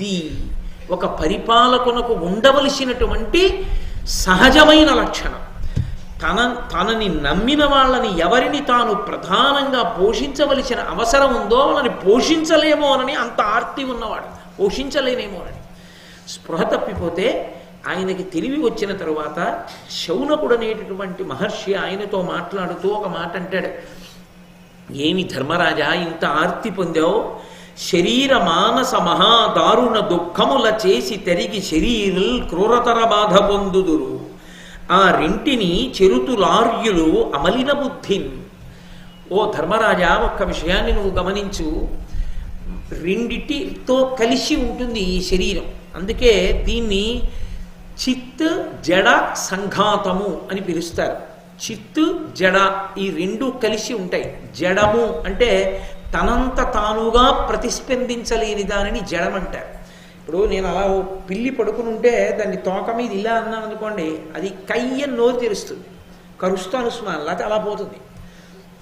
ఇది ఒక పరిపాలకునకు ఉండవలసినటువంటి సహజమైన లక్షణం. తన తనని నమ్మిన వాళ్ళని ఎవరిని తాను ప్రధానంగా పోషించవలసిన అవసరం ఉందో వాళ్ళని పోషించలేమోనని అంత ఆర్తి ఉన్నవాడు. పోషించలేనేమో అని. స్పృహ తప్పిపోతే ఆయనకి తెలివి వచ్చిన తరువాత శౌనకుడు అనేటటువంటి మహర్షి ఆయనతో మాట్లాడుతూ ఒక మాట అంటాడు ఏమి ధర్మరాజా ఇంత ఆర్తి పొందావు? శరీర మానస మహాదారుణ దుఃఖముల చేసి తరిగి శరీరుల్ క్రూరతర బాధ పొందుదురు. ఆ రెంటిని చెరుతులార్యులు అమలిన బుద్ధిన్. ఓ ధర్మరాజా ఒక్క విషయాన్ని నువ్వు గమనించు. రెండిటితో కలిసి ఉంటుంది ఈ శరీరం. అందుకే దీన్ని చిత్ జడ సంఘాతము అని పిలుస్తారు. చిత్తు జడ ఈ రెండు కలిసి ఉంటాయి. జడము అంటే తనంత తానుగా ప్రతిస్పందించలేని దానిని జడమంటారు ఇప్పుడు నేను అలా ఓ పిల్లి పడుకుని ఉంటే దాన్ని తోక మీద ఇలా అన్నాను అనుకోండి అది కయ్య నోరు తెరుస్తుంది. కరుస్తాను స్మాన్ లేకపోతే అలా పోతుంది.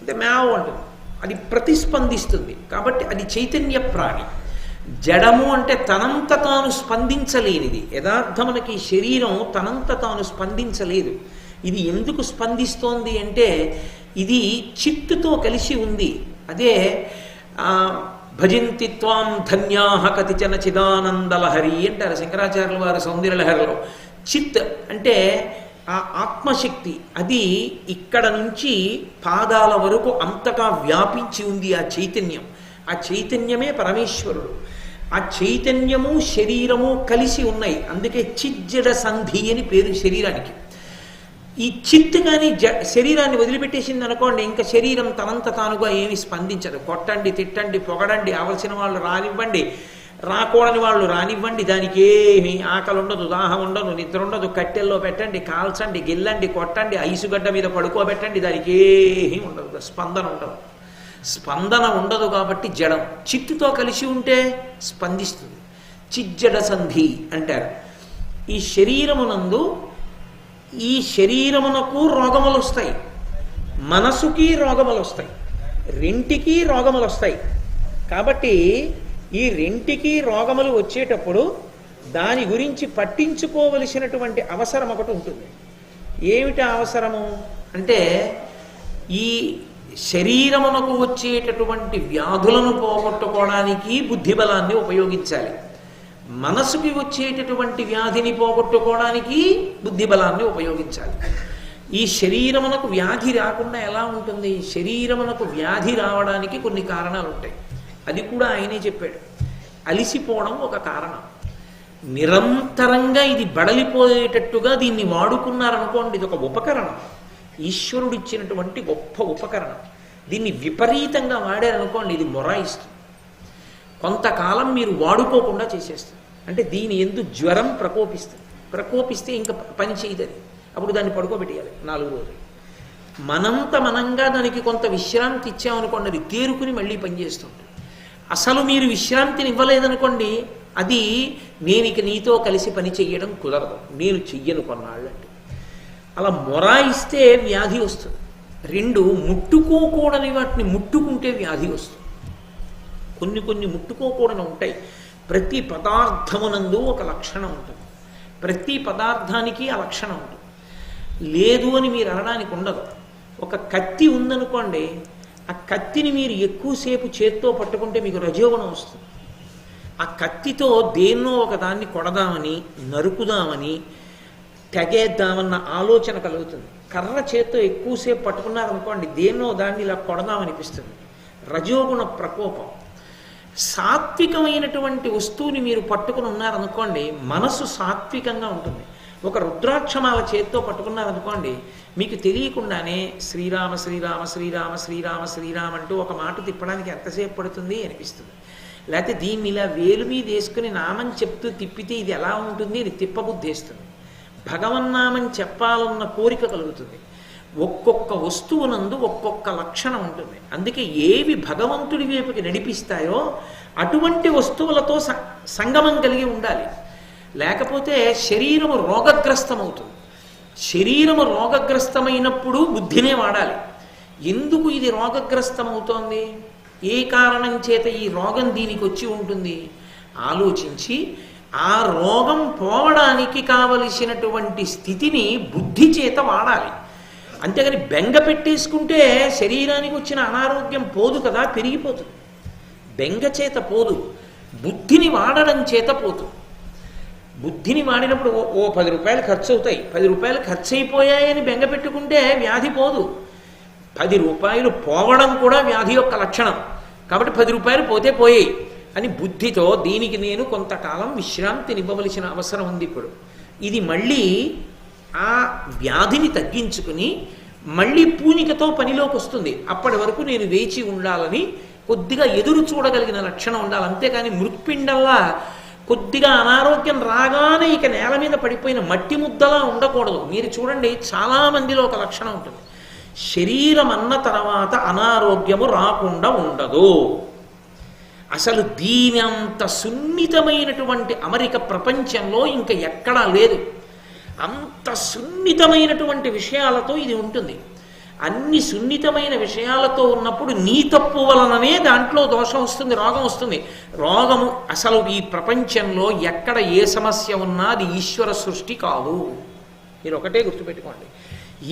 అంటే మేవ అంటుంది. అది ప్రతిస్పందిస్తుంది. కాబట్టి అది చైతన్య ప్రాణి. జడము అంటే తనంత తాను స్పందించలేనిది. యథార్థమునకి శరీరం తనంత తాను స్పందించలేదు. ఇది ఎందుకు స్పందిస్తోంది అంటే ఇది చిత్తుతో కలిసి ఉంది. అదే ఆ, భజంతి త్వాం ధన్యాహ కతిచన చిదానందలహరి అంటారు శంకరాచార్యుల వారి సౌందర్యలహరిలో. చిత్ అంటే ఆ ఆత్మశక్తి అది ఇక్కడ నుంచి పాదాల వరకు అంతగా వ్యాపించి ఉంది ఆ చైతన్యం. ఆ చైతన్యమే పరమేశ్వరుడు. ఆ చైతన్యము శరీరము కలిసి ఉన్నాయి. అందుకే చిజ్జడ సంధి అని పేరు శరీరానికి. ఈ చిత్తు కానీ జ శరీరాన్ని వదిలిపెట్టేసింది అనుకోండి ఇంకా శరీరం తనంత తానుగా ఏమి స్పందించదు. కొట్టండి తిట్టండి పొగడండి అవలసిన వాళ్ళు రానివ్వండి రాకూడని వాళ్ళు రానివ్వండి దానికి ఏమి ఆకలి ఉండదు దాహం ఉండదు నిద్ర ఉండదు. కట్టెల్లో పెట్టండి కాల్చండి గిల్లండి కొట్టండి ఐసుగడ్డ మీద పడుకోబెట్టండి దానికి ఏమీ ఉండదు స్పందన ఉండదు. స్పందన ఉండదు కాబట్టి జడం. చిత్తుతో కలిసి ఉంటే స్పందిస్తుంది. చిజ్జడ సంధి అంటారు. ఈ శరీరమునందు ఈ శరీరమునకు రోగములు వస్తాయి మనసుకి రోగములు వస్తాయి రెంటికి రోగములు వస్తాయి కాబట్టి ఈ రెంటికి రోగములు వచ్చేటప్పుడు దాని గురించి పట్టించుకోవలసినటువంటి అవసరం ఒకటి ఉంటుంది. ఏమిటి అవసరము? అంటే ఈ శరీరమునకు వచ్చేటటువంటి వ్యాధులను పోగొట్టుకోవడానికి బుద్ధిబలాన్ని ఉపయోగించాలి. మనసుకి వచ్చేటటువంటి వ్యాధిని పోగొట్టుకోవడానికి బుద్ధిబలాన్ని ఉపయోగించాలి. ఈ శరీరమునకు వ్యాధి రాకుండా ఎలా ఉంటుంది? శరీరమునకు వ్యాధి రావడానికి కొన్ని కారణాలు ఉంటాయి. అది కూడా ఆయనే చెప్పాడు. అలిసిపోవడం ఒక కారణం. నిరంతరంగా ఇది బడలిపోయేటట్టుగా దీన్ని వాడుకున్నారనుకోండి ఇది ఒక ఉపకరణం. ఈశ్వరుడు ఇచ్చినటువంటి గొప్ప ఉపకరణం. దీన్ని విపరీతంగా వాడారనుకోండి ఇది మొరాయిస్తుంది. కొంతకాలం మీరు వాడుకోకుండా చేసేస్తారు. అంటే దీని ఎందు జ్వరం ప్రకోపిస్తుంది. ప్రకోపిస్తే ఇంకా పని చేయదని. అప్పుడు దాన్ని పడుకోబెట్టేయాలి. నాలుగు రోజులు. మనంత మనంగా దానికి కొంత విశ్రాంతి ఇచ్చామనుకోండి అది తేరుకుని మళ్ళీ పనిచేస్తుంది అసలు మీరు విశ్రాంతిని ఇవ్వలేదనుకోండి అది నేను ఇక నీతో కలిసి పని చెయ్యడం కుదరదు. నేను చెయ్యను కొన్నాళ్ళంటే. అలా మొరాయిస్తే వ్యాధి వస్తుంది. రెండు ముట్టుకోకూడని వాటిని ముట్టుకుంటే వ్యాధి వస్తుంది. కొన్ని కొన్ని ముట్టుకోకూడని ఉంటాయి. ప్రతి పదార్థమునందు ఒక లక్షణం ఉంటుంది. ప్రతి పదార్థానికి ఆ లక్షణం ఉంటుంది. లేదు అని మీరు అనడానికి ఉండదు. ఒక కత్తి ఉందనుకోండి ఆ కత్తిని మీరు ఎక్కువసేపు చేత్తో పట్టుకుంటే మీకు రజోగుణం వస్తుంది. ఆ కత్తితో దేన్నో ఒక దాన్ని కొడదామని నరుకుదామని తెగేద్దామన్న ఆలోచన కలుగుతుంది. కర్ర చేత్తో ఎక్కువసేపు పట్టుకున్నారనుకోండి దేన్నో దాన్ని ఇలా కొడదామనిపిస్తుంది. రజోగుణ ప్రకోపం. సాత్వికమైనటువంటి వస్తువుని మీరు పట్టుకుని ఉన్నారనుకోండి మనసు సాత్వికంగా ఉంటుంది. ఒక రుద్రాక్షమాల చేత్తో పట్టుకున్నారనుకోండి మీకు తెలియకుండానే శ్రీరామ శ్రీరామ శ్రీరామ శ్రీరామ శ్రీరామ అంటూ ఒక మాట తిప్పడానికి ఎంతసేపు పడుతుంది అనిపిస్తుంది. లేకపోతే దీన్ని ఇలా వేలు మీద వేసుకుని నామం చెప్తూ తిప్పితే ఇది ఎలా ఉంటుంది అని తిప్పబుద్ధేస్తుంది భగవన్నామం చెప్పాలన్న కోరిక కలుగుతుంది. ఒక్కొక్క వస్తువునందు ఒక్కొక్క లక్షణం ఉంటుంది. అందుకే ఏవి భగవంతుడి వైపుకి నడిపిస్తాయో అటువంటి వస్తువులతో సంగమం కలిగి ఉండాలి. లేకపోతే శరీరము రోగగ్రస్తమవుతుంది. శరీరము రోగగ్రస్తమైనప్పుడు బుద్ధినే వాడాలి. ఎందుకు ఇది రోగగ్రస్తమవుతోంది? ఏ కారణం చేత ఈ రోగం దీనికి వచ్చి ఉంటుంది? ఆలోచించి ఆ రోగం పోవడానికి కావలసినటువంటి స్థితిని బుద్ధి చేత వాడాలి. అంతేగాని బెంగ పెట్టేసుకుంటే శరీరానికి వచ్చిన అనారోగ్యం పోదు కదా పెరిగిపోతుంది బెంగ చేత పోదు. బుద్ధిని వాడడం చేత పోతుంది బుద్ధిని వాడినప్పుడు ఓ ఓ పది రూపాయలు ఖర్చు అవుతాయి పది రూపాయలు ఖర్చు అయిపోయాయని బెంగ పెట్టుకుంటే వ్యాధి పోదు. పది రూపాయలు పోవడం కూడా వ్యాధి యొక్క లక్షణం. కాబట్టి పది రూపాయలు పోతే పోయాయి అని బుద్ధితో దీనికి నేను కొంతకాలం విశ్రాంతినివ్వవలసిన అవసరం ఉంది ఇప్పుడు. ఇది మళ్ళీ ఆ వ్యాధిని తగ్గించుకుని మళ్ళీ పూనికతో పనిలోకి వస్తుంది అప్పటి వరకు నేను వేచి ఉండాలని కొద్దిగా ఎదురు చూడగలిగిన లక్షణం ఉండాలి. అంతేకాని మృత్పిండల్లా కొద్దిగా అనారోగ్యం రాగానే ఇక నేల మీద పడిపోయిన మట్టి ముద్దలా ఉండకూడదు. మీరు చూడండి చాలా మందిలో ఒక లక్షణం ఉంటుంది. శరీరం అన్న తర్వాత అనారోగ్యము రాకుండా ఉండదు. అసలు దీని అంత సున్నితమైనటువంటి అమెరిక ప్రపంచంలో ఇంకా ఎక్కడా లేదు. అంత సున్నితమైనటువంటి విషయాలతో ఇది ఉంటుంది. అన్ని సున్నితమైన విషయాలతో ఉన్నప్పుడు నీ తప్పు వలననే దాంట్లో దోషం వస్తుంది రోగం వస్తుంది. రోగము అసలు ఈ ప్రపంచంలో ఎక్కడ ఏ సమస్య ఉన్నా అది ఈశ్వర సృష్టి కాదు. మీరు ఒకటే గుర్తుపెట్టుకోండి.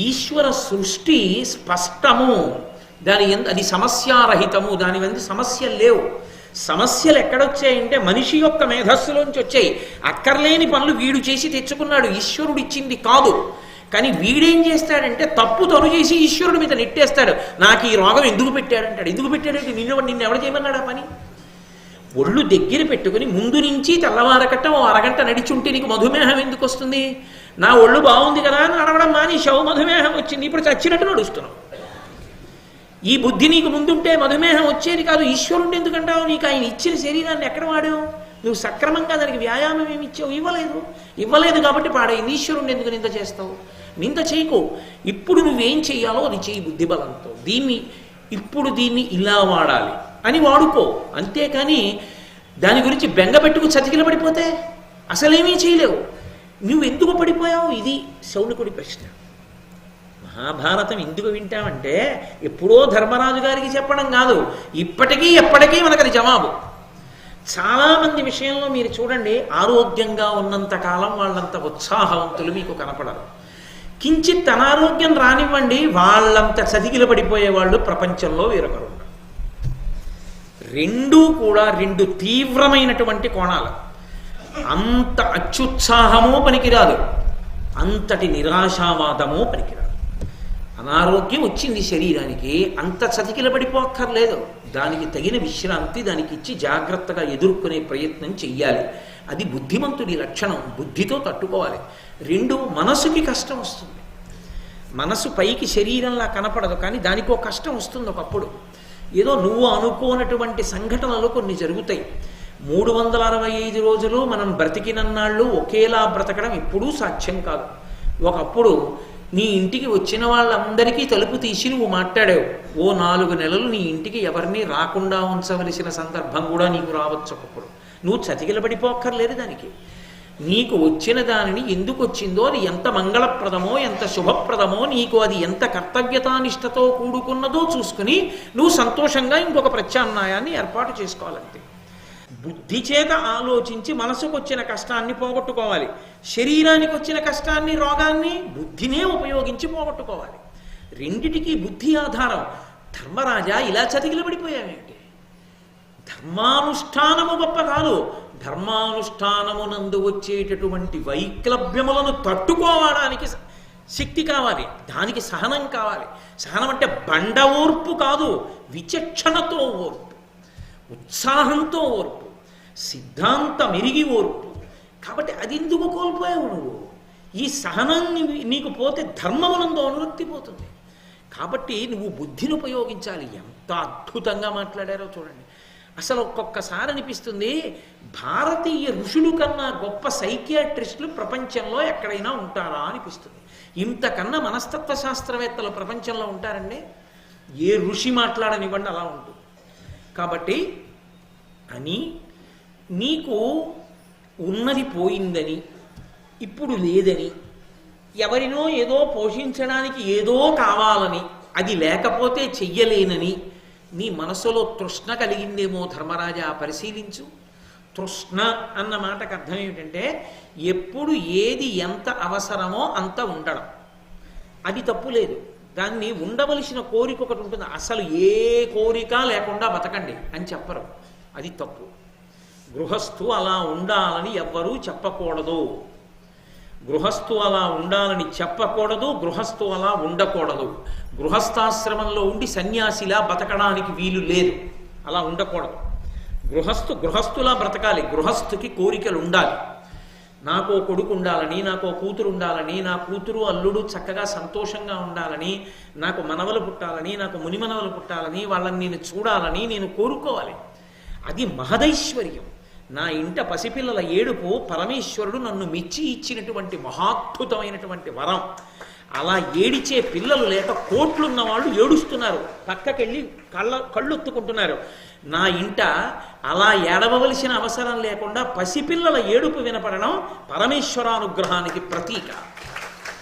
ఈశ్వర సృష్టి స్పష్టము. దాని ఎందు అది సమస్యారహితము దాని మీద సమస్యలు లేవు. సమస్యలు ఎక్కడొచ్చాయంటే మనిషి యొక్క మేధస్సులోంచి వచ్చాయి. అక్కర్లేని పనులు వీడు చేసి తెచ్చుకున్నాడు ఈశ్వరుడు ఇచ్చింది కాదు. కానీ వీడేం చేస్తాడంటే తప్పు తను చేసి ఈశ్వరుడి మీద నెట్టేస్తాడు. నాకు ఈ రోగం ఎందుకు పెట్టాడంటాడు. ఎందుకు పెట్టాడంటే నిన్ను నిన్ను ఎవడ చేయమన్నాడు ఆ పని? ఒళ్ళు దగ్గర పెట్టుకుని ముందు నుంచి తెల్లవారకట్ట ఓ అరగంట నడిచుంటే నీకు మధుమేహం ఎందుకు వస్తుంది? నా ఒళ్ళు బాగుంది కదా అని నడవడం మానేశావు మధుమేహం వచ్చింది. ఇప్పుడు చచ్చినట్టు నడుస్తున్నావు. ఈ బుద్ధి నీకు ముందుంటే మధుమేహం వచ్చేది కాదు ఈశ్వరుడు ఎందుకంటావు? నీకు ఆయన ఇచ్చిన శరీరాన్ని ఎక్కడ వాడావు? నువ్వు సక్రమంగా దానికి వ్యాయామం ఏమి ఇచ్చావు? ఇవ్వలేదు. ఇవ్వలేదు కాబట్టి పాడైంది ఈశ్వరుణ్ణి ఎందుకు నింద చేస్తావు? నింద చేయకు. ఇప్పుడు నువ్వేం చెయ్యాలో అది చేయి బుద్ధి బలంతో దీన్ని ఇప్పుడు దీన్ని ఇలా వాడాలి. అని వాడుకో. అంతేకాని దాని గురించి బెంగ పెట్టుకు చతికిల పడిపోతే అసలేమీ చేయలేవు. నువ్వు ఎందుకు పడిపోయావు? ఇది శౌనకుడి ప్రశ్న. మహాభారతం ఎందుకు వింటామంటే ఎప్పుడో ధర్మరాజు గారికి చెప్పడం కాదు. ఇప్పటికీ ఎప్పటికీ మనకది జవాబు. చాలామంది విషయంలో మీరు చూడండి ఆరోగ్యంగా ఉన్నంత కాలం వాళ్ళంత ఉత్సాహవంతులు మీకు కనపడరు. కించిత్ అనారోగ్యం రానివ్వండి వాళ్ళంత చతికిల పడిపోయే వాళ్ళు ప్రపంచంలో వేరొకరు రెండూ కూడా రెండు తీవ్రమైనటువంటి కోణాలు. అంత అత్యుత్సాహమో పనికిరాదు. అంతటి నిరాశావాదమో పనికిరాదు. అనారోగ్యం వచ్చింది శరీరానికి అంత చతికిల పడిపోక్కర్లేదు. దానికి తగిన విశ్రాంతి దానికి ఇచ్చి జాగ్రత్తగా ఎదుర్కొనే ప్రయత్నం చెయ్యాలి. అది బుద్ధిమంతుడి లక్షణం. బుద్ధితో తట్టుకోవాలి. రెండు మనసుకి కష్టం వస్తుంది. మనసు పైకి శరీరంలా కనపడదు కానీ దానికో కష్టం వస్తుంది ఒకప్పుడు. ఏదో నువ్వు అనుకోనటువంటి సంఘటనలు కొన్ని జరుగుతాయి. మూడు వందల అరవై ఐదు రోజులు మనం బ్రతికినన్నాళ్ళు ఒకేలా బ్రతకడం ఎప్పుడూ సాధ్యం కాదు. ఒకప్పుడు నీ ఇంటికి వచ్చిన వాళ్ళందరికీ తలుపు తీసి నువ్వు మాట్లాడావు. ఓ నాలుగు నెలలు నీ ఇంటికి ఎవరిని రాకుండా ఉంచవలసిన సందర్భం కూడా నీకు రావచ్చు ఒకప్పుడు. నువ్వు చతికిలబడిపోక్కర్లేదు దానికి. నీకు వచ్చిన దానిని ఎందుకు వచ్చిందో అది ఎంత మంగళప్రదమో ఎంత శుభప్రదమో నీకు అది ఎంత కర్తవ్యతానిష్టతో కూడుకున్నదో చూసుకుని నువ్వు సంతోషంగా ఇంకొక ప్రత్యామ్నాయాన్ని ఏర్పాటు చేసుకోవాలంతే. బుద్ధి చేత ఆలోచించి మనసుకు వచ్చిన కష్టాన్ని పోగొట్టుకోవాలి. శరీరానికి వచ్చిన కష్టాన్ని రోగాన్ని బుద్ధినే ఉపయోగించి పోగొట్టుకోవాలి. రెండిటికి బుద్ధి ఆధారం. ధర్మరాజా ఇలా చతికిలబడిపోయావేంటి? ధర్మానుష్ఠానము గొప్ప కాదు. ధర్మానుష్ఠానమునందు వచ్చేటటువంటి వైక్లభ్యములను తట్టుకోవడానికి శక్తి కావాలి. దానికి సహనం కావాలి. సహనం అంటే బండ ఓర్పు కాదు. విచక్షణతో ఓర్పు. ఉత్సాహంతో ఓర్పు. సిద్ధాంతం ఎరిగి ఓర్పు కాబట్టి అది ఎందుకు కోల్పోయావు నువ్వు? ఈ సహనాన్ని నీకు పోతే ధర్మమునందు అనురక్తి పోతుంది. కాబట్టి నువ్వు బుద్ధిని ఉపయోగించాలి. ఎంత అద్భుతంగా మాట్లాడారో చూడండి. అసలు ఒక్కొక్కసారి అనిపిస్తుంది భారతీయ ఋషులు కన్నా గొప్ప సైకియాట్రిస్టులు ప్రపంచంలో ఎక్కడైనా ఉంటారా అనిపిస్తుంది. ఇంతకన్నా మనస్తత్వ శాస్త్రవేత్తలు ప్రపంచంలో ఉంటారండి? ఏ ఋషి మాట్లాడనివ్వండి అలా ఉంటుంది. కాబట్టి అని నీకు ఉన్నది పోయిందని ఇప్పుడు లేదని ఎవరినో ఏదో పోషించడానికి ఏదో కావాలని అది లేకపోతే చెయ్యలేనని నీ మనసులో తృష్ణ కలిగిందేమో ధర్మరాజా పరిశీలించు. తృష్ణ అన్న మాటకు అర్థం ఏమిటంటే ఎప్పుడు ఏది ఎంత అవసరమో అంత ఉండడం. అది తప్పు లేదు. దాన్ని ఉండవలసిన కోరిక ఒకటి ఉంటుంది. అసలు ఏ కోరిక లేకుండా బతకండి అని చెప్పరు. అది తప్పు. గృహస్థు అలా ఉండాలని ఎవ్వరూ చెప్పకూడదు. గృహస్థు అలా ఉండాలని చెప్పకూడదు గృహస్థు అలా ఉండకూడదు. గృహస్థాశ్రమంలో ఉండి సన్యాసిలా బతకడానికి వీలు లేదు. అలా ఉండకూడదు. గృహస్థు గృహస్థులా బ్రతకాలి. గృహస్థుకి కోరికలు ఉండాలి. నాకు ఓ కొడుకు ఉండాలని నాకు కూతురు ఉండాలని నా కూతురు అల్లుడు చక్కగా సంతోషంగా ఉండాలని నాకు మనవలు పుట్టాలని నాకు మునిమనవలు పుట్టాలని వాళ్ళని నేను చూడాలని నేను కోరుకోవాలి. అది మహదైశ్వర్యం. నా ఇంట పసిపిల్లల ఏడుపు పరమేశ్వరుడు నన్ను మెచ్చి ఇచ్చినటువంటి మహాద్భుతమైనటువంటి వరం. అలా ఏడిచే పిల్లలు లేక కోట్లున్న వాళ్ళు ఏడుస్తున్నారు. పక్కకెళ్ళి కళ్ళ కళ్ళొత్తుకుంటున్నారు. నా ఇంట అలా ఏడవలసిన అవసరం లేకుండా పసిపిల్లల ఏడుపు వినపడడం పరమేశ్వరానుగ్రహానికి ప్రతీక.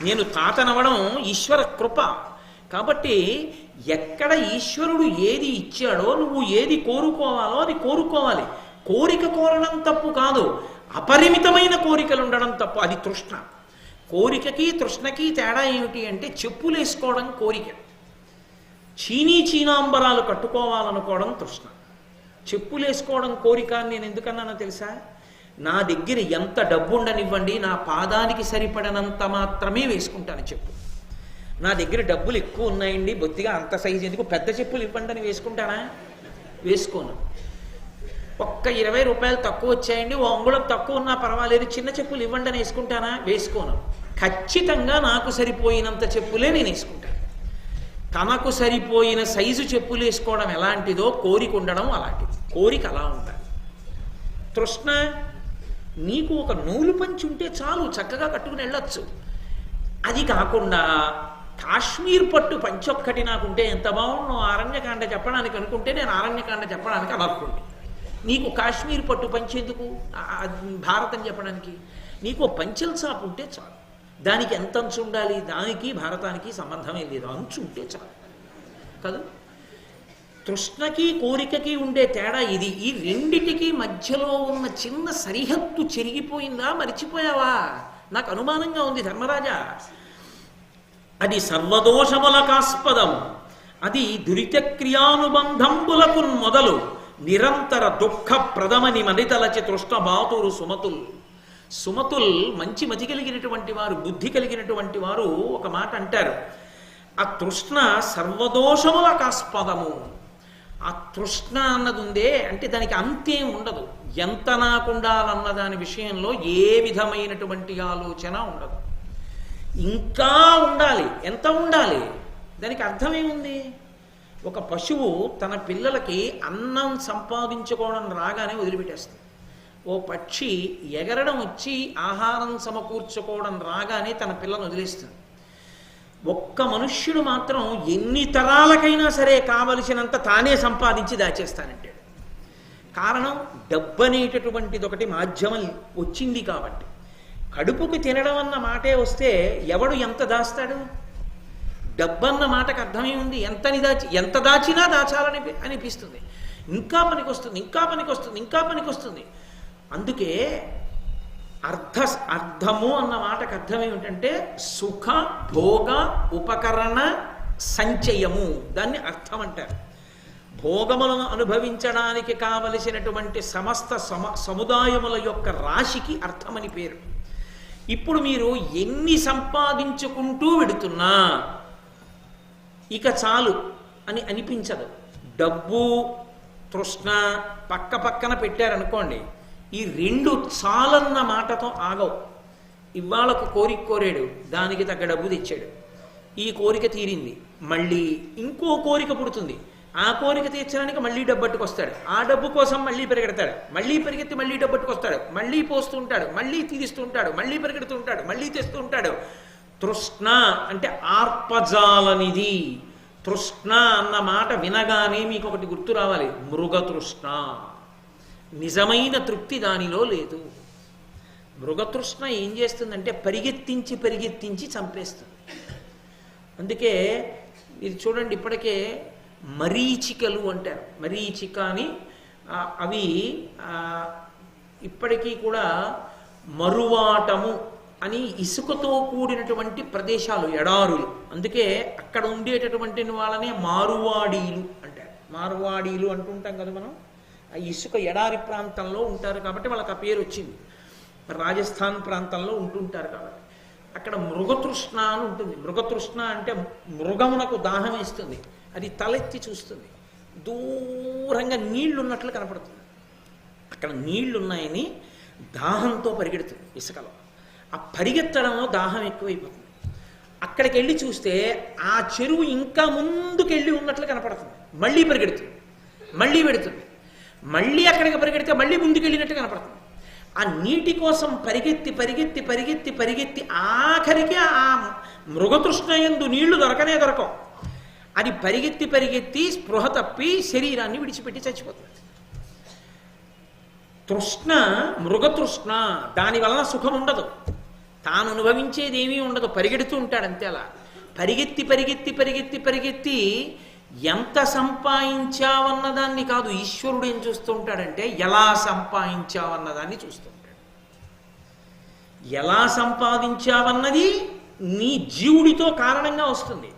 నేను తాతనవడం ఈశ్వర కృప. కాబట్టి ఎక్కడ ఈశ్వరుడు ఏది ఇచ్చాడో నువ్వు ఏది కోరుకోవాలో అది కోరుకోవాలి. కోరిక కోరడం తప్పు కాదు. అపరిమితమైన కోరికలు ఉండడం తప్పు. అది తృష్ణ. కోరికకి తృష్ణకి తేడా ఏమిటి అంటే చెప్పులు వేసుకోవడం కోరిక. చీనీ చీనాంబరాలు కట్టుకోవాలనుకోవడం తృష్ణ. చెప్పులు వేసుకోవడం కోరిక నేను ఎందుకన్నానో తెలుసా? నా దగ్గర ఎంత డబ్బు ఉండనివ్వండి నా పాదానికి సరిపడనంత మాత్రమే వేసుకుంటాను చెప్పు. నా దగ్గర డబ్బులు ఎక్కువ ఉన్నాయండి బొత్తిగా అంత సైజు ఎందుకు? పెద్ద చెప్పులు ఇవ్వండి అని వేసుకుంటానా? వేసుకోను. ఒక్క ఇరవై రూపాయలు తక్కువ వచ్చాయండి ఓ అంగుళం తక్కువ ఉన్నా పర్వాలేదు చిన్న చెప్పులు ఇవ్వండి అని వేసుకుంటానా? వేసుకోను. ఖచ్చితంగా నాకు సరిపోయినంత చెప్పులే నేను వేసుకుంటాను. తనకు సరిపోయిన సైజు చెప్పులు వేసుకోవడం ఎలాంటిదో కోరిక ఉండడం అలాంటిది. కోరిక అలా ఉండాలి. తృష్ణ నీకు ఒక నూలు పంచి ఉంటే చాలు చక్కగా కట్టుకుని వెళ్ళొచ్చు. అది కాకుండా కాశ్మీర్ పట్టు పంచొక్కటి నాకుంటే ఎంత బాగుండో అరణ్యకాండ చెప్పడానికి అనుకుంటే నేను అరణ్యకాండ చెప్పడానికి అనర్హుండి నీకు కాశ్మీర్ పట్టు పంచేందుకు? భారతం చెప్పడానికి. నీకు పంచల్ షాప్ ఉంటే చాలు. దానికి ఎంత అంచు ఉండాలి? దానికి భారతానికి సంబంధమే లేదు. అంచు ఉంటే చాలు. కదా? తృష్ణకి కోరికకి ఉండే తేడా ఇది. ఈ రెండిటికి మధ్యలో ఉన్న చిన్న సరిహద్దు చెరిగిపోయిందా? మరిచిపోయావా? నాకు అనుమానంగా ఉంది ధర్మరాజా. అది సర్వదోషములకాస్పదం. అది దురిత క్రియానుబంధంబులకు మొదలు. నిరంతర దుఃఖ మనితలచే తృష్ణ బాతురు సుమతుల్. సుమతుల్ మంచి మతి కలిగినటువంటి వారు బుద్ధి కలిగినటువంటి వారు ఒక మాట అంటారు. ఆ తృష్ణ సర్వదోషములకాస్పదము. ఆ తృష్ణ అన్నది ఉందే అంటే దానికి అంతేం ఉండదు. ఎంత నాకుండాలన్న దాని విషయంలో ఏ విధమైనటువంటి ఆలోచన ఉండదు. ఇంకా ఉండాలి. ఎంత ఉండాలి? దానికి అర్థమేముంది? ఒక పశువు తన పిల్లలకి అన్నం సంపాదించుకోవడం రాగానే వదిలిపెట్టేస్తుంది. ఓ పక్షి ఎగరడం వచ్చి ఆహారం సమకూర్చుకోవడం రాగానే తన పిల్లను వదిలేస్తుంది. ఒక్క మనుష్యుడు మాత్రం ఎన్ని తరాలకైనా సరే కావలసినంత తానే సంపాదించి దాచేస్తానంటాడు కారణం డబ్బు అనేటటువంటిది ఒకటి మాధ్యమం వచ్చింది కాబట్టి. కడుపుకి తినడం అన్న మాటే వస్తే ఎవడు ఎంత దాస్తాడు? డబ్బన్న మాటకు అర్థమే ఉంది ఎంతని దాచి ఎంత దాచినా దాచాలని అనిపిస్తుంది. ఇంకా పనికొస్తుంది ఇంకా పనికొస్తుంది ఇంకా పనికొస్తుంది. అందుకే అర్థ అర్థము అన్న మాటకు అర్థం ఏమిటంటే సుఖ భోగ ఉపకరణ సంచయము. దాన్ని అర్థం అంటారు. భోగములను అనుభవించడానికి కావలసినటువంటి సమస్త సమ సముదాయముల యొక్క రాశికి అర్థమని పేరు. ఇప్పుడు మీరు ఎన్ని సంపాదించుకుంటూ వెడుతున్నా ఇక చాలు అని అనిపించదు. డబ్బు తృష్ణ పక్క పక్కన పెట్టారనుకోండి ఈ రెండు చాలన్న మాటతో ఆగవు. ఇవాళకు కోరిక కోరాడు దానికి తగ్గ డబ్బు తెచ్చాడు. ఈ కోరిక తీరింది మళ్ళీ ఇంకో కోరిక పుడుతుంది. ఆ కోరిక తీర్చడానికి మళ్ళీ డబ్బట్టుకొస్తాడు ఆ డబ్బు కోసం మళ్ళీ పెరిగెడతాడు. మళ్ళీ పరిగెత్తి మళ్ళీ డబ్బట్టుకొస్తాడు మళ్ళీ పోస్తూ ఉంటాడు. మళ్ళీ తీరుస్తూ ఉంటాడు. మళ్ళీ పరిగెడుతూ ఉంటాడు. మళ్ళీ తెస్తూ ఉంటాడు. తృష్ణ అంటే ఆర్పజాలనిది తృష్ణ అన్న మాట వినగానే మీకు ఒకటి గుర్తు రావాలి. మృగతృష్ణ నిజమైన తృప్తి దానిలో లేదు. మృగతృష్ణ ఏం చేస్తుందంటే పరిగెత్తించి పరిగెత్తించి చంపేస్తుంది. అందుకే ఇది చూడండి ఇప్పటికే మరీచికలు అంటారు. మరీచిక అని అవి ఇప్పటికీ కూడా మరువాటము అని ఇసుకతో కూడినటువంటి ప్రదేశాలు ఎడారులు. అందుకే అక్కడ ఉండేటటువంటి వాళ్ళనే మారువాడీలు అంటారు. మారువాడీలు అంటుంటాం కదా మనం. ఆ ఇసుక ఎడారి ప్రాంతంలో ఉంటారు కాబట్టి వాళ్ళకి ఆ పేరు వచ్చింది. రాజస్థాన్ ప్రాంతంలో ఉంటుంటారు కాబట్టి. అక్కడ మృగతృష్ణ అని ఉంటుంది. మృగతృష్ణ అంటే మృగమునకు దాహం ఇస్తుంది అది తలెత్తి చూస్తుంది. దూరంగా నీళ్ళు ఉన్నట్లు కనపడుతుంది. అక్కడ నీళ్ళున్నాయని దాహంతో పరిగెడుతుంది ఇసుకలో. ఆ పరిగెత్తడమో దాహం ఎక్కువైపోతుంది. అక్కడికి వెళ్ళి చూస్తే ఆ చెరువు ఇంకా ముందుకెళ్ళి ఉన్నట్లు కనపడుతుంది. మళ్ళీ పరిగెడుతుంది. మళ్ళీ పెడుతుంది. మళ్ళీ అక్కడికి పరిగెడితే మళ్ళీ ముందుకెళ్ళినట్టు కనపడుతుంది. ఆ నీటి కోసం పరిగెత్తి పరిగెత్తి పరిగెత్తి పరిగెత్తి ఆఖరికి ఆ మృగతృష్ణ ఎందు నీళ్ళు దొరకనే దొరకవు. అది పరిగెత్తి పరిగెత్తి స్పృహ తప్పి శరీరాన్ని విడిచిపెట్టి చచ్చిపోతుంది. తృష్ణ మృగతృష్ణ దాని వలన సుఖం ఉండదు. తాను అనుభవించేది ఏమీ ఉండదు పరిగెడుతూ ఉంటాడు అంతే అలా. పరిగెత్తి పరిగెత్తి పరిగెత్తి పరిగెత్తి ఎంత సంపాదించావన్నదాన్ని కాదు ఈశ్వరుడు ఏం చూస్తూ ఉంటాడంటే ఎలా సంపాదించావన్నదాన్ని చూస్తూ ఉంటాడు. ఎలా సంపాదించావన్నది నీ జీవుడితో కారణంగా వస్తుంది.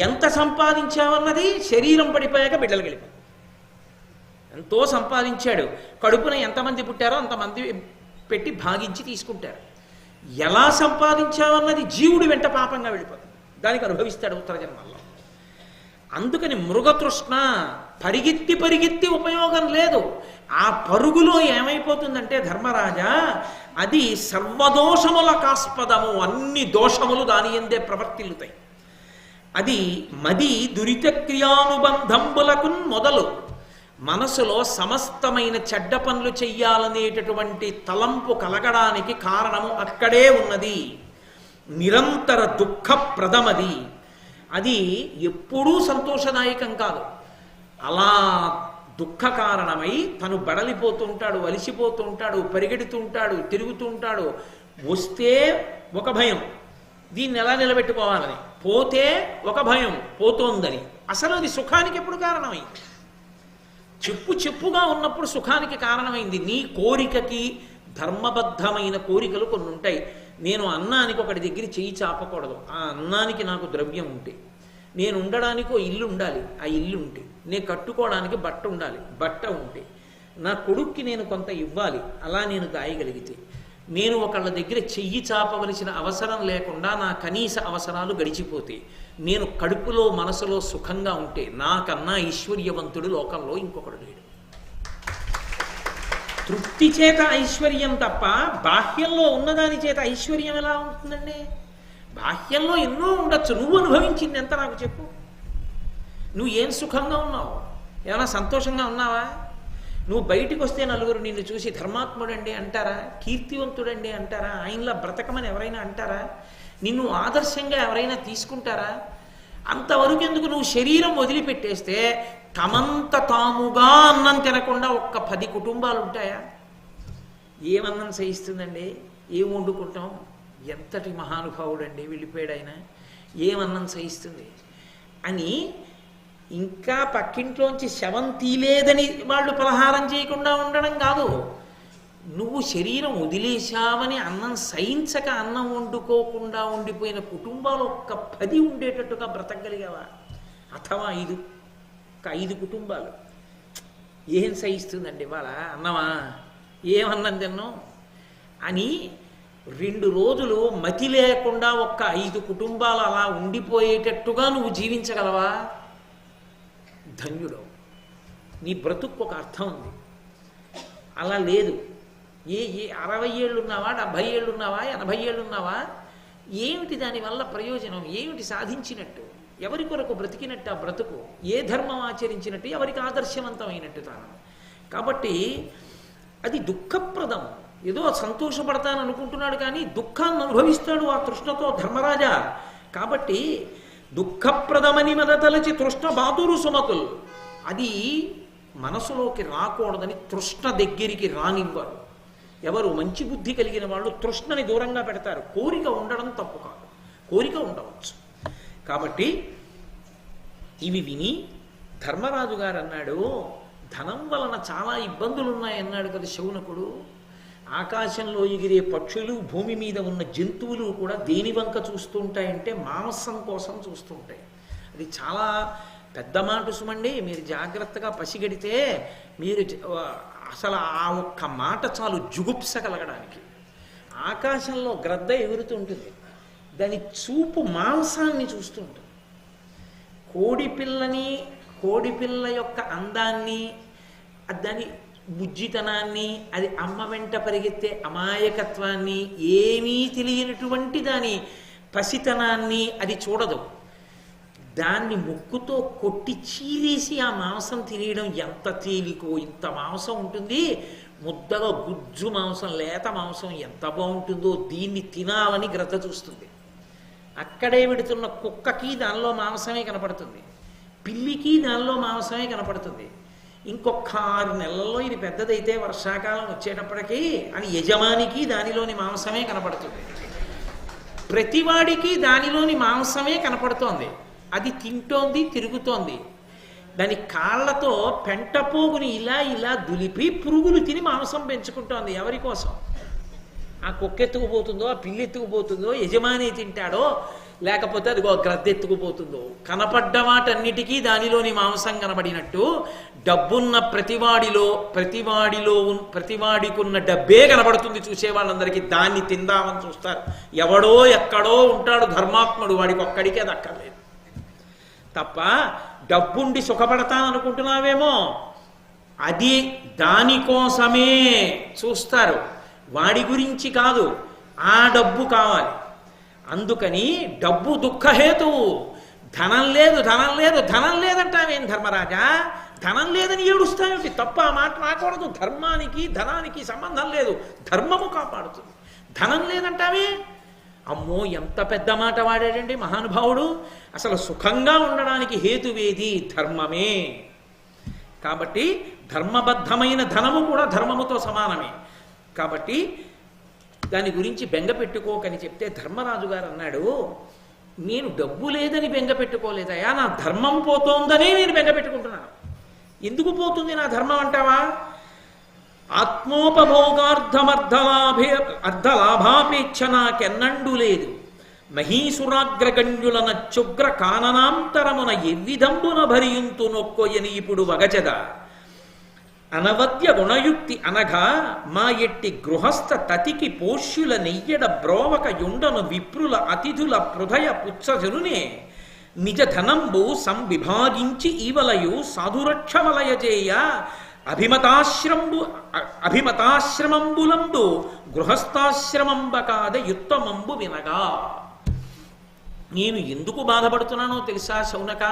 ఎంత సంపాదించావన్నది శరీరం పడిపోయాక బిడ్డలు వెళ్ళిపోతుంది. ఎంతో సంపాదించాడు. కడుపున ఎంతమంది పుట్టారో అంతమంది పెట్టి భాగించి తీసుకుంటారు. ఎలా సంపాదించావన్నది జీవుడు వెంట పాపంగా వెళ్ళిపోతుంది. దానికి అనుభవిస్తాడు ఉత్తర జన్మల్లో. అందుకని మృగతృష్ణ పరిగెత్తి పరిగెత్తి ఉపయోగం లేదు. ఆ పరుగులో ఏమైపోతుందంటే ధర్మరాజా అది సర్వదోషముల కాస్పదము అన్ని దోషములు దాని ఎందే ప్రవర్తిల్లుతాయి. అది మది దురితక్రియానుబంధంబులకు మొదలు. మనసులో సమస్తమైన చెడ్డ పనులు చెయ్యాలనేటటువంటి తలంపు కలగడానికి కారణము అక్కడే ఉన్నది. నిరంతర దుఃఖప్రదమది. అది ఎప్పుడూ సంతోషదాయకం కాదు. అలా దుఃఖ కారణమై తను బడలిపోతుంటాడు అలిసిపోతుంటాడు పరిగెడుతుంటాడు తిరుగుతుంటాడు. వస్తే ఒక భయం. దీన్ని ఎలా నిలబెట్టుకోవాలని? పోతే ఒక భయం పోతోందని. అసలు అది సుఖానికి ఎప్పుడు కారణమైంది చెప్పు చెప్పుగా ఉన్నప్పుడు సుఖానికి కారణమైంది. నీ కోరికకి ధర్మబద్ధమైన కోరికలు కొన్ని ఉంటాయి నేను అన్నానికి ఒకటి దగ్గర చెయ్యి చాపకూడదు. ఆ అన్నానికి నాకు ద్రవ్యం ఉంటే. నేను ఉండడానికి ఓ ఇల్లు ఉండాలి. ఆ ఇల్లు ఉంటే. నేను కట్టుకోవడానికి బట్ట ఉండాలి. బట్ట ఉంటే. నా కొడుక్కి నేను కొంత ఇవ్వాలి. అలా నేను దాయగలిగితే. నేను ఒకళ్ళ దగ్గర చెయ్యి చాపవలసిన అవసరం లేకుండా నా కనీస అవసరాలు గడిచిపోతే నేను కడుపులో మనసులో సుఖంగా ఉంటే నాకన్నా ఐశ్వర్యవంతుడు లోకంలో ఇంకొకడు లేడు. తృప్తి చేత ఐశ్వర్యం తప్ప బాహ్యంలో ఉన్నదాని చేత ఐశ్వర్యం ఎలా ఉంటుందండి? బాహ్యంలో ఎన్నో ఉండొచ్చు. నువ్వు అనుభవించింది ఎంత నాకు చెప్పు. నువ్వు ఏం సుఖంగా ఉన్నావు? ఏమైనా సంతోషంగా ఉన్నావా? నువ్వు బయటికి వస్తే నలుగురు నిన్ను చూసి ధర్మాత్ముడండి అంటారా? కీర్తివంతుడండి అంటారా? ఆయనలా బ్రతకమని ఎవరైనా అంటారా? నిన్ను ఆదర్శంగా ఎవరైనా తీసుకుంటారా? అంతవరకు ఎందుకు నువ్వు శరీరం వదిలిపెట్టేస్తే తమంత తాముగా అన్నం తినకుండా ఒక్క పది కుటుంబాలు ఉంటాయా ఏమన్నం సహిస్తుందండి? ఏం వండుకుంటాం? ఎంతటి మహానుభావుడండి వెళ్ళిపోయాడు ఆయన. ఏమన్నం సహిస్తుంది? అని ఇంకా పక్కింట్లోంచి శవం తీలేదని వాళ్ళు పలహారం చేయకుండా ఉండడం కాదు. నువ్వు శరీరం వదిలేశావని అన్నం సహించక అన్నం వండుకోకుండా ఉండిపోయిన కుటుంబాలు ఒక్క పది ఉండేటట్టుగా బ్రతకగలిగావా? అథవా ఐదు. ఒక ఐదు కుటుంబాలు. ఏం సహిస్తుందండి ఇవాళ? అన్నమా? ఏమన్నం తిన్నాం అని రెండు రోజులు మతి లేకుండా ఒక్క ఐదు కుటుంబాలు అలా ఉండిపోయేటట్టుగా నువ్వు జీవించగలవా? ధన్యుడు నీ బ్రతుకు ఒక అర్థం ఉంది. అలా లేదు. ఏ ఏ అరవై ఏళ్ళు ఉన్నావా డెబ్భై ఏళ్ళు ఉన్నావా ఎనభై ఏళ్ళు ఉన్నావా? ఏమిటి దానివల్ల ప్రయోజనం? ఏమిటి సాధించినట్టు? ఎవరి కొరకు బ్రతికినట్టు ఆ బ్రతుకు? ఏ ధర్మం ఆచరించినట్టు? ఎవరికి ఆదర్శవంతమైనట్టు తాను కాబట్టి అది దుఃఖప్రదం. ఏదో సంతోషపడతాను అనుకుంటున్నాడు కానీ దుఃఖాన్ని అనుభవిస్తాడు ఆ కృష్ణతో ధర్మరాజా. కాబట్టి దుఃఖప్రదమని మనతలచి తృష్ణ బాతురు సుమతులు. అది మనసులోకి రాకూడదని తృష్ణ దగ్గరికి రానివ్వరు. ఎవరు మంచి బుద్ధి కలిగిన వాళ్ళు తృష్ణని దూరంగా పెడతారు. కోరిక ఉండడం తప్పు కాదు. కోరిక ఉండవచ్చు. కాబట్టి ఇవి విని ధర్మరాజు గారు అన్నాడు ధనం వలన చాలా ఇబ్బందులు ఉన్నాయన్నాడు కదా శౌనకుడు. ఆకాశంలో ఎగిరే పక్షులు భూమి మీద ఉన్న జంతువులు కూడా దేని వంక చూస్తూ ఉంటాయంటే మాంసం కోసం చూస్తూ ఉంటాయి అది చాలా పెద్ద మాట సుమండి. మీరు జాగ్రత్తగా పసిగడితే మీరు అసలు ఆ ఒక్క మాట చాలు జుగుప్స కలగడానికి ఆకాశంలో గ్రద్ద ఎగురుతూ ఉంటుంది దాని చూపు మాంసాన్ని చూస్తూ ఉంటుంది కోడి పిల్లని కోడి పిల్ల యొక్క అందాన్ని దాని బుజ్జితనాన్ని అది అమ్మ వెంట పరిగెత్తే అమాయకత్వాన్ని ఏమీ తెలియనటువంటి దాని పసితనాన్ని అది చూడదు. దాన్ని ముక్కుతో కొట్టి చీరేసి ఆ మాంసం తినేయడం ఎంత తేలికో ఇంత మాంసం ఉంటుంది. ముద్దగా గుజ్జు మాంసం లేత మాంసం ఎంత బాగుంటుందో దీన్ని తినాలని గ్రత చూస్తుంది. అక్కడే పెడుతున్న కుక్కకి దానిలో మాంసమే కనపడుతుంది. పిల్లికి దానిలో మాంసమే కనపడుతుంది. ఇంకొక ఆరు నెలల్లో ఇది పెద్దదైతే వర్షాకాలం వచ్చేటప్పటికీ అని యజమానికి దానిలోని మాంసమే కనపడుతుంది. ప్రతివాడికి దానిలోని మాంసమే కనపడుతోంది. అది తింటోంది తిరుగుతోంది. దాని కాళ్ళతో పెంటపోగుని ఇలా ఇలా దులిపి పురుగులు తిని మాంసం పెంచుకుంటోంది ఎవరి కోసం? ఆ కుక్క ఎత్తుకుపోతుందో ఆ పిల్లి ఎత్తుకుపోతుందో యజమాని తింటాడో లేకపోతే అదిగో గ్రద్దెత్తుకుపోతుందో కనపడ్డ వాటన్నిటికీ దానిలోని మాంసం కనబడినట్టు డబ్బున్న ప్రతివాడిలో ప్రతివాడిలో ఉన్- ప్రతివాడికున్న డబ్బే కనబడుతుంది చూసే వాళ్ళందరికీ దాన్ని తిందామని చూస్తారు. ఎవడో ఎక్కడో ఉంటాడు ధర్మాత్ముడు వాడికి ఒక్కడికే దక్కర్లేదు తప్ప డబ్బుండి సుఖపడతాననుకుంటున్నావేమో? అది దానికోసమే చూస్తారు. వాడి గురించి కాదు ఆ డబ్బు కావాలి. అందుకని డబ్బు దుఃఖహేతువు ధనం లేదు ధనం లేదు ధనం లేదంటావేం ధర్మరాజా? ధనం లేదని ఏడుస్తావేంటి తప్ప ఆ మాట రాకూడదు. ధర్మానికి ధనానికి సంబంధం లేదు. ధర్మము కాపాడుతుంది. ధనం లేదంటావే? అమ్మో ఎంత పెద్ద మాట వాడాడండి మహానుభావుడు. అసలు సుఖంగా ఉండడానికి హేతువేది ధర్మమే. కాబట్టి ధర్మబద్ధమైన ధనము కూడా ధర్మముతో సమానమే. కాబట్టి దాని గురించి బెంగ పెట్టుకోకని చెప్తే ధర్మరాజు గారు అన్నాడు నేను డబ్బు లేదని బెంగ పెట్టుకోలేదయా? నా ధర్మం పోతోందనే నేను బెంగ పెట్టుకుంటున్నాను. ఎందుకు పోతుంది నా ధర్మం అంటావా? ఆత్మోపభోగార్థమర్ధలాభే అర్ధలాభాపేక్ష నాకెన్నండు లేదు. మహీసురాగ్రగణ్యుల నచ్చుగ్ర కాననాంతరమున ఎవ్విధంబున భరియుంతు నొక్కొయని ఇప్పుడు వగచదా? అనవద్య గుణయుక్తి అనగా మా ఎట్టి గృహస్థ తతికి పోష్యుల నెయ్యడ బ్రోవక యుండను విప్రుల అతిథుల హృదయ పుచ్చజనునే నిజ ధనంబు సంవిభాగించి ఈవలయు సాధురక్షవలయజేయ అభిమతాశ్రమంబు అభిమతాశ్రమంబులంబు అభిమతాశ్రమంబులందు గృహస్థాశ్రమంబకాద యుత్తమంబు వినగా. నేను ఎందుకు బాధపడుతున్నానో తెలుసా శౌనక?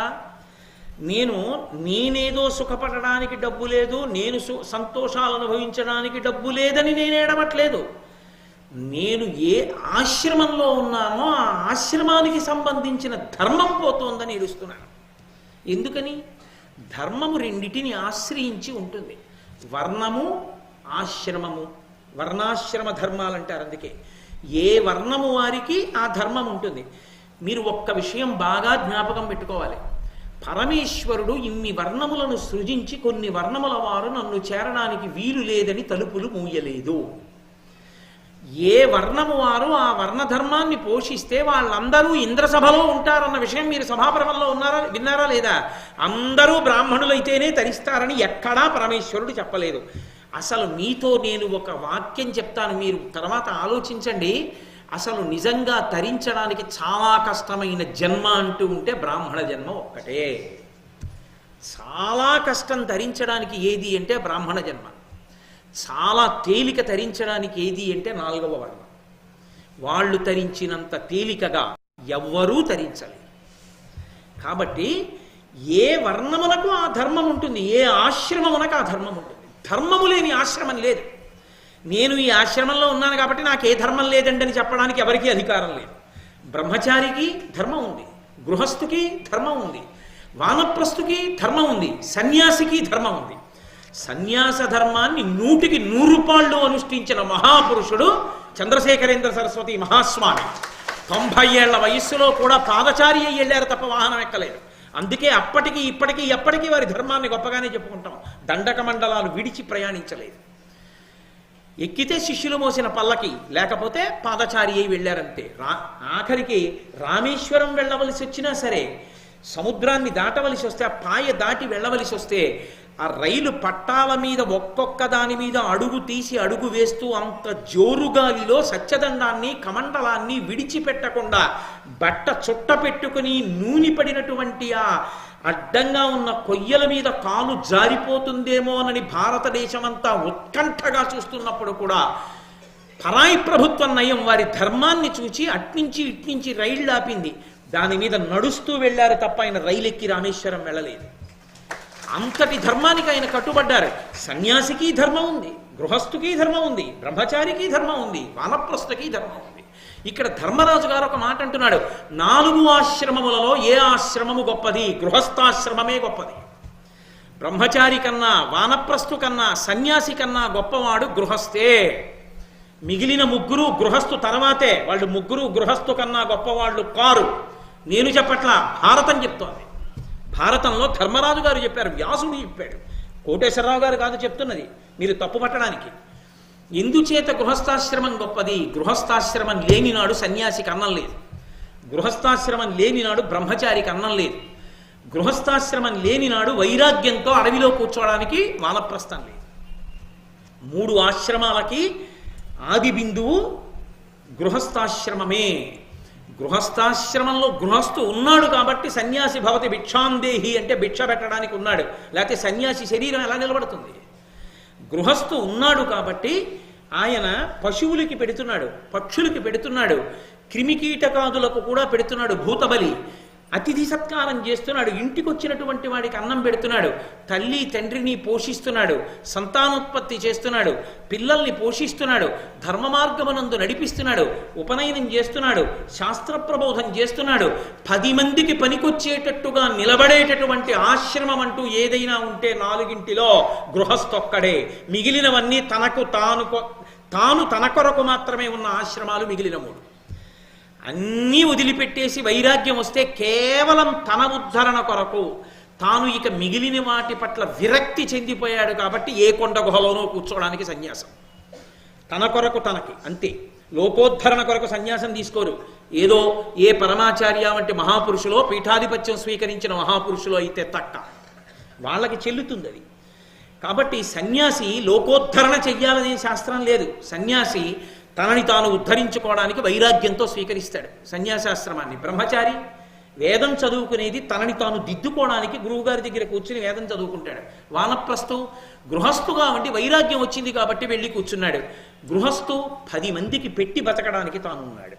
నేను నేనేదో సుఖపడడానికి డబ్బు లేదు నేను సు సంతోషాలు అనుభవించడానికి డబ్బు లేదని నేను ఏడవట్లేదు. నేను ఏ ఆశ్రమంలో ఉన్నానో ఆ ఆశ్రమానికి సంబంధించిన ధర్మం పోతోందని ఏడుస్తున్నాను. ఎందుకని? ధర్మము రెండిటిని ఆశ్రయించి ఉంటుంది. వర్ణము ఆశ్రమము. వర్ణాశ్రమ ధర్మాలు అంటారు అందుకే. ఏ వర్ణము వారికి ఆ ధర్మం ఉంటుంది. మీరు ఒక్క విషయం బాగా జ్ఞాపకం పెట్టుకోవాలి. పరమేశ్వరుడు ఇన్ని వర్ణములను సృజించి కొన్ని వర్ణముల వారు నన్ను చేరడానికి వీలు లేదని తలుపులు మూయలేదు. ఏ వర్ణము వారు ఆ వర్ణధర్మాన్ని పోషిస్తే వాళ్ళందరూ ఇంద్రసభలో ఉంటారన్న విషయం మీరు సభాపరమంలో ఉన్నారా విన్నారా లేదా? అందరూ బ్రాహ్మణులైతేనే తరిస్తారని ఎక్కడా పరమేశ్వరుడు చెప్పలేదు. అసలు మీతో నేను ఒక వాక్యం చెప్తాను మీరు తర్వాత ఆలోచించండి. అసలు నిజంగా తరించడానికి చాలా కష్టమైన జన్మ అంటూ ఉంటే బ్రాహ్మణ జన్మ ఒక్కటే. చాలా కష్టం ధరించడానికి ఏది అంటే బ్రాహ్మణ జన్మ. చాలా తేలిక తరించడానికి ఏది అంటే నాలుగవ వర్ణం. వాళ్ళు తరించినంత తేలికగా ఎవ్వరూ తరించలేరు కాబట్టి ఏ వర్ణమునకు ఆ ధర్మం ఉంటుంది ఏ ఆశ్రమమునకు ఆ ధర్మం ఉంటుంది. ధర్మము లేని ఆశ్రమం లేదు. నేను ఈ ఆశ్రమంలో ఉన్నాను కాబట్టి నాకు ఏ ధర్మం లేదండి చెప్పడానికి ఎవరికీ అధికారం లేదు. బ్రహ్మచారికి ధర్మం ఉంది. గృహస్థుకి ధర్మం ఉంది. వానప్రస్థుకి ధర్మం ఉంది. సన్యాసికి ధర్మం ఉంది. సన్యాస ధర్మాన్ని నూటికి నూరు పాళ్ళు అనుష్ఠించిన మహాపురుషుడు చంద్రశేఖరేంద్ర సరస్వతి మహాస్వామి. తొంభై ఏళ్ళ వయస్సులో కూడా పాదచారి అయ్యి వెళ్ళారు తప్ప వాహనం ఎక్కలేదు. అందుకే అప్పటికి ఇప్పటికీ ఎప్పటికీ వారి ధర్మాన్ని గొప్పగానే చెప్పుకుంటాం. దండక మండలాలు విడిచి ప్రయాణించలేదు. ఎక్కితే శిష్యులు మోసిన పల్లకి లేకపోతే పాదచారి అయి వెళ్ళారంతే. రా ఆఖరికి రామేశ్వరం వెళ్ళవలసి వచ్చినా సరే సముద్రాన్ని దాటవలసి వస్తే ఆ పాయ దాటి వెళ్ళవలసి వస్తే ఆ రైలు పట్టాల మీద ఒక్కొక్క దాని మీద అడుగు తీసి అడుగు వేస్తూ అంత జోరుగాలిలో సత్యదండాన్ని కమండలాన్ని విడిచిపెట్టకుండా బట్ట చుట్ట పెట్టుకుని నూనె పడినటువంటి ఆ అడ్డంగా ఉన్న కొయ్యల మీద కాలు జారిపోతుందేమోనని భారతదేశమంతా ఉత్కంఠగా చూస్తున్నప్పుడు కూడా పరాయి ప్రభుత్వం నయం వారి ధర్మాన్ని చూచి అట్నుంచి ఇట్నుంచి రైళ్ళు ఆపింది దాని మీద నడుస్తూ వెళ్ళారు తప్ప ఆయన రైలు ఎక్కి రామేశ్వరం వెళ్ళలేదు. అంతటి ధర్మానికి ఆయన కట్టుబడ్డారు. సన్యాసికి ధర్మం ఉంది గృహస్థుకి ధర్మం ఉంది బ్రహ్మచారికి ధర్మం ఉంది వానప్రస్థకి ధర్మం ఉంది. ఇక్కడ ధర్మరాజు గారు ఒక మాట అంటున్నాడు. నాలుగు ఆశ్రమములలో ఏ ఆశ్రమము గొప్పది? గృహస్థాశ్రమమే గొప్పది. బ్రహ్మచారి కన్నా వానప్రస్థు కన్నా సన్యాసి కన్నా గొప్పవాడు గృహస్థే. మిగిలిన ముగ్గురు గృహస్థు తర్వాతే వాళ్ళు ముగ్గురు గృహస్థు కన్నా గొప్పవాళ్ళు కారు. నేను చెప్పట్లా? భారతం చెప్తోంది. భారతంలో ధర్మరాజు గారు చెప్పారు వ్యాసుడు చెప్పాడు. కోటేశ్వరరావు గారు కాదు చెప్తున్నది. మీరు తప్పు పట్టడానికి. ఎందుచేత గృహస్థాశ్రమం గొప్పది. గృహస్థాశ్రమం లేనినాడు సన్యాసికి అన్నం లేదు. గృహస్థాశ్రమం లేనినాడు బ్రహ్మచారికి అన్నం లేదు. గృహస్థాశ్రమం లేనినాడు వైరాగ్యంతో అడవిలో కూర్చోవడానికి వానప్రస్థం లేదు. మూడు ఆశ్రమాలకి ఆది బిందువు గృహస్థాశ్రమమే. గృహస్థాశ్రమంలో గృహస్థు ఉన్నాడు కాబట్టి సన్యాసి భవతి భిక్షాందేహి అంటే భిక్ష పెట్టడానికి ఉన్నాడు. లేకపోతే సన్యాసి శరీరం ఎలా నిలబడుతుంది? గృహస్థు ఉన్నాడు కాబట్టి ఆయన పశువులకి పెడుతున్నాడు పక్షులకి పెడుతున్నాడు క్రిమికీటకాదులకు కూడా పెడుతున్నాడు భూతబలి. అతిథి సత్కారం చేస్తున్నాడు ఇంటికి వచ్చినటువంటి వాడికి అన్నం పెడుతున్నాడు తల్లి తండ్రిని పోషిస్తున్నాడు సంతానోత్పత్తి చేస్తున్నాడు పిల్లల్ని పోషిస్తున్నాడు ధర్మ మార్గమునందు నడిపిస్తున్నాడు ఉపనయనం చేస్తున్నాడు శాస్త్ర ప్రబోధం చేస్తున్నాడు పది మందికి పనికొచ్చేటట్టుగా నిలబడేటటువంటి ఆశ్రమం అంటూ ఏదైనా ఉంటే నాలుగింటిలో గృహస్థొక్కడే. మిగిలినవన్నీ తనకు తాను కొ- తాను తన కొరకు మాత్రమే ఉన్న ఆశ్రమాలు మిగిలిన మూడు. అన్నీ వదిలిపెట్టేసి వైరాగ్యం వస్తే కేవలం తన ఉద్ధరణ కొరకు తాను ఇక మిగిలిన వాటి పట్ల విరక్తి చెందిపోయాడు కాబట్టి ఏ కొండ గుహలోనో కూర్చోవడానికి సన్యాసం. తన కొరకు తనకి అంతే. లోకోద్ధరణ కొరకు సన్యాసం తీసుకోరు. ఏదో ఏ పరమాచార్య వంటి మహాపురుషులో పీఠాధిపత్యం స్వీకరించిన మహాపురుషులో అయితే తక్క వాళ్ళకి చెల్లుతుంది అది. కాబట్టి సన్యాసి లోకోద్ధరణ చెయ్యాలనే శాస్త్రం లేదు. సన్యాసి తనని తాను ఉద్ధరించుకోవడానికి వైరాగ్యంతో స్వీకరిస్తాడు సన్యాసాశ్రమాన్ని. బ్రహ్మచారి వేదం చదువుకునేది తనని తాను దిద్దుకోవడానికి గురువుగారి దగ్గర కూర్చుని వేదం చదువుకుంటాడు. వానప్రస్థు గృహస్థుగా ఉండి వైరాగ్యం వచ్చింది కాబట్టి వెళ్ళి కూర్చున్నాడు. గృహస్థు పది మందికి పెట్టి బతకడానికి తాను ఉన్నాడు.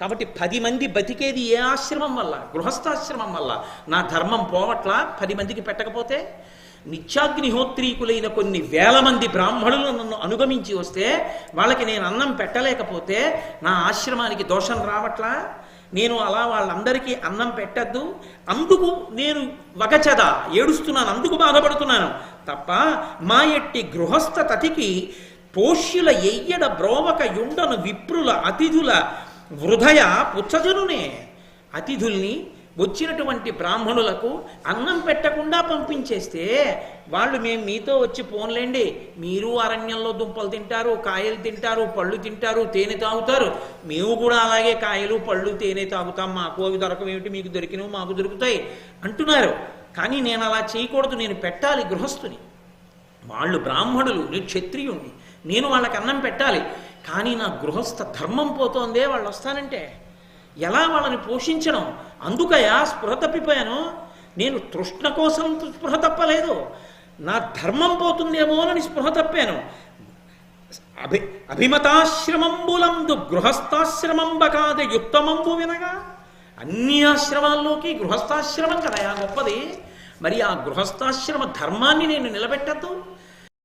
కాబట్టి పది మంది బతికేది ఏ ఆశ్రమం వల్ల? గృహస్థాశ్రమం వల్ల. నా ధర్మం పోవట్లా? పది మందికి పెట్టకపోతే? నిత్యాగ్నిహోత్రీకులైన కొన్ని వేల మంది బ్రాహ్మణులు నన్ను అనుగమించి వస్తే వాళ్ళకి నేను అన్నం పెట్టలేకపోతే నా ఆశ్రమానికి దోషం రావట్లా? నేను అలా వాళ్ళందరికీ అన్నం పెట్టద్దు. అందుకు నేను వగచద? ఏడుస్తున్నాను అందుకు బాధపడుతున్నాను. తప్ప మా ఎట్టి గృహస్థ తతికి పోష్యుల ఎయ్యడ బ్రోవక యుండను విప్రుల అతిథుల వృధయ పుచ్చజనునే. అతిథుల్ని వచ్చినటువంటి బ్రాహ్మణులకు అన్నం పెట్టకుండా పంపించేస్తే వాళ్ళు మేము మీతో వచ్చి పోన్లేండి. మీరు అరణ్యంలో దుంపలు తింటారు కాయలు తింటారు పళ్ళు తింటారు తేనె తాగుతారు. మేము కూడా అలాగే కాయలు పళ్ళు తేనె తాగుతాం. మాకు అవి దొరకవేమిటి మీకు దొరికినవి మాకు దొరుకుతాయి అంటున్నారు. కానీ నేను అలా చేయకూడదు నేను పెట్టాలి గృహస్థుని. వాళ్ళు బ్రాహ్మణులు నేను క్షత్రియుణ్ణి. నేను వాళ్ళకి అన్నం పెట్టాలి. కానీ నా గృహస్థ ధర్మం పోతోందే వాళ్ళు వస్తానంటే. ఎలా వాళ్ళని పోషించడం అందుకయా స్పృహ తప్పిపోయాను? నేను తృష్ణ కోసం స్పృహ తప్పలేదు. నా ధర్మం పోతుందేమోనని స్పృహ తప్పాను. అభి అభిమతాశ్రమంబులందు గృహస్థాశ్రమంబ కాదు యుక్తమంబు వినగా అన్ని ఆశ్రమాల్లోకి గృహస్థాశ్రమం కదా గొప్పది. మరి ఆ గృహస్థాశ్రమ ధర్మాన్ని నేను నిలబెట్టద్దు?